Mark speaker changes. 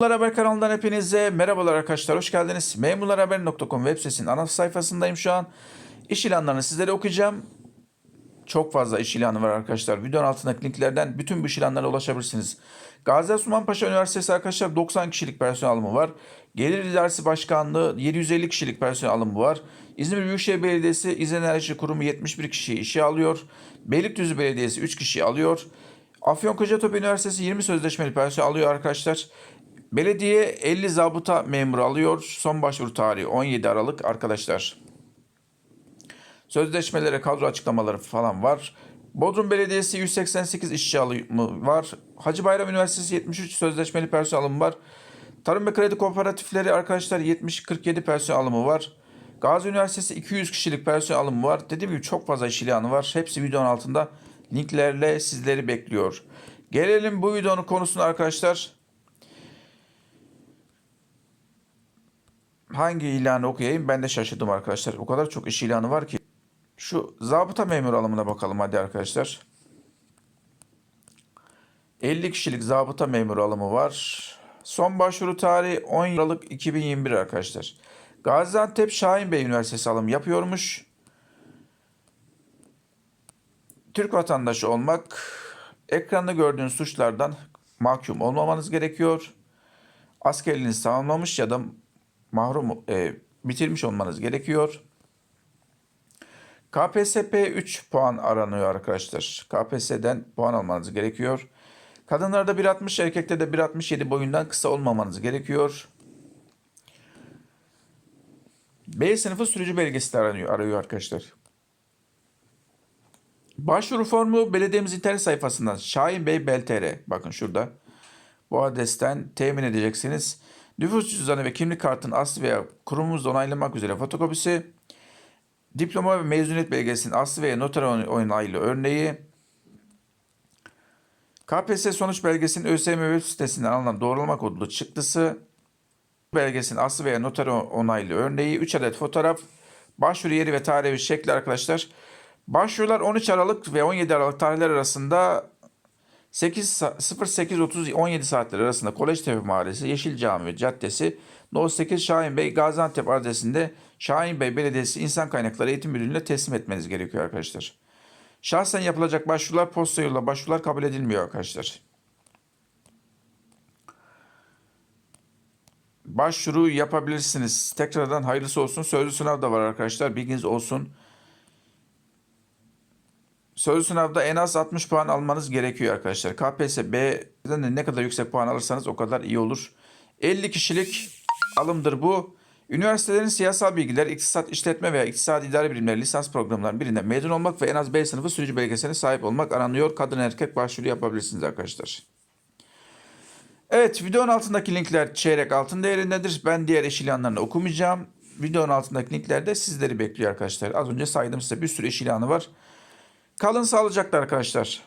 Speaker 1: Memurlar Haber kanalından hepinize merhabalar arkadaşlar. Hoş geldiniz. Memurlarhaber.com web sitesinin ana sayfasındayım şu an. İş ilanlarını sizlere okuyacağım. Çok fazla iş ilanı var arkadaşlar. Videonun altındaki linklerden bütün bu iş ilanlarına ulaşabilirsiniz. Gazi Osman Paşa Üniversitesi arkadaşlar 90 kişilik personel alımı var. Gelir İdaresi Başkanlığı 750 kişilik personel alımı var. İzmir Büyükşehir Belediyesi İzin Enerji Kurumu 71 kişiyi işe alıyor. Beylikdüzü Belediyesi 3 kişiyi alıyor. Afyonkarahisar Üniversitesi 20 sözleşmeli personel alıyor arkadaşlar. Belediye 50 zabıta memuru alıyor. Son başvuru tarihi 17 Aralık arkadaşlar. Sözleşmelere kadro açıklamaları falan var. Bodrum Belediyesi 188 işçi alımı var. Hacı Bayram Üniversitesi 73 sözleşmeli personel alımı var. Tarım ve Kredi Kooperatifleri arkadaşlar 70-47 personel alımı var. Gazi Üniversitesi 200 kişilik personel alımı var. Dediğim gibi çok fazla iş ilanı var. Hepsi videonun altında linklerle sizleri bekliyor. Gelelim bu videonun konusuna arkadaşlar. Hangi ilanı okuyayım ben de şaşırdım arkadaşlar. O kadar çok iş ilanı var ki. Şu zabıta memur alımına bakalım hadi arkadaşlar. 50 kişilik zabıta memur alımı var. Son başvuru tarihi 10 Aralık 2021 arkadaşlar. Gaziantep Şahin Bey Üniversitesi alım yapıyormuş. Türk vatandaşı olmak, ekranda gördüğünüz suçlardan mahkum olmamanız gerekiyor. Askerliğinizi tamamlamış ya da mahrum e, bitirmiş olmanız gerekiyor. KPSP 3 puan aranıyor arkadaşlar. KPSS'den puan almanız gerekiyor. Kadınlarda 1.60, erkekte de 1.67 boyundan kısa olmamanız gerekiyor. B sınıfı sürücü belgesi de aranıyor, arıyor arkadaşlar. Başvuru formu belediyemiz internet sayfasından Şahin Bey Beltere. Bakın şurada. Bu adresten temin edeceksiniz. Nüfus cüzdanı ve kimlik kartının aslı veya kurumumuzda onaylamak üzere fotokopisi. Diploma ve mezuniyet belgesinin aslı veya noter onaylı örneği. KPSS sonuç belgesinin ÖSYM web sitesinden alınan doğrulama kodlu çıktısı. Belgesinin aslı veya noter onaylı örneği. 3 adet fotoğraf. Başvuru yeri ve tarihi şekli arkadaşlar. Başvurular 13 Aralık ve 17 Aralık tarihler arasında 8 08.30 17 saatler arasında Koleçtepe Mahallesi, Yeşil Cami Caddesi, No 8 Şahin Bey Gaziantep adresinde Şahin Bey Belediyesi İnsan Kaynakları Eğitim Müdürlüğü'ne teslim etmeniz gerekiyor arkadaşlar. Şahsen yapılacak başvurular posta yolla başvurular kabul edilmiyor arkadaşlar. Başvuru yapabilirsiniz. Tekrardan hayırlısı olsun. Sözlü sınav da var arkadaşlar. Bilginiz olsun. Sözlü sınavda en az 60 puan almanız gerekiyor arkadaşlar. KPSS ne kadar yüksek puan alırsanız o kadar iyi olur. 50 kişilik alımdır bu. Üniversitelerin siyasal bilgiler, iktisat işletme veya iktisadi idare bilimleri lisans programlarının birinde mezun olmak ve en az B sınıfı sürücü belgesine sahip olmak aranıyor. Kadın erkek başvuru yapabilirsiniz arkadaşlar. Evet videonun altındaki linkler çeyrek altın değerindedir. Ben diğer iş ilanlarını okumayacağım. Videonun altındaki linklerde sizleri bekliyor arkadaşlar. Az önce saydım size bir sürü iş ilanı var. Kalın sağlıcakla arkadaşlar.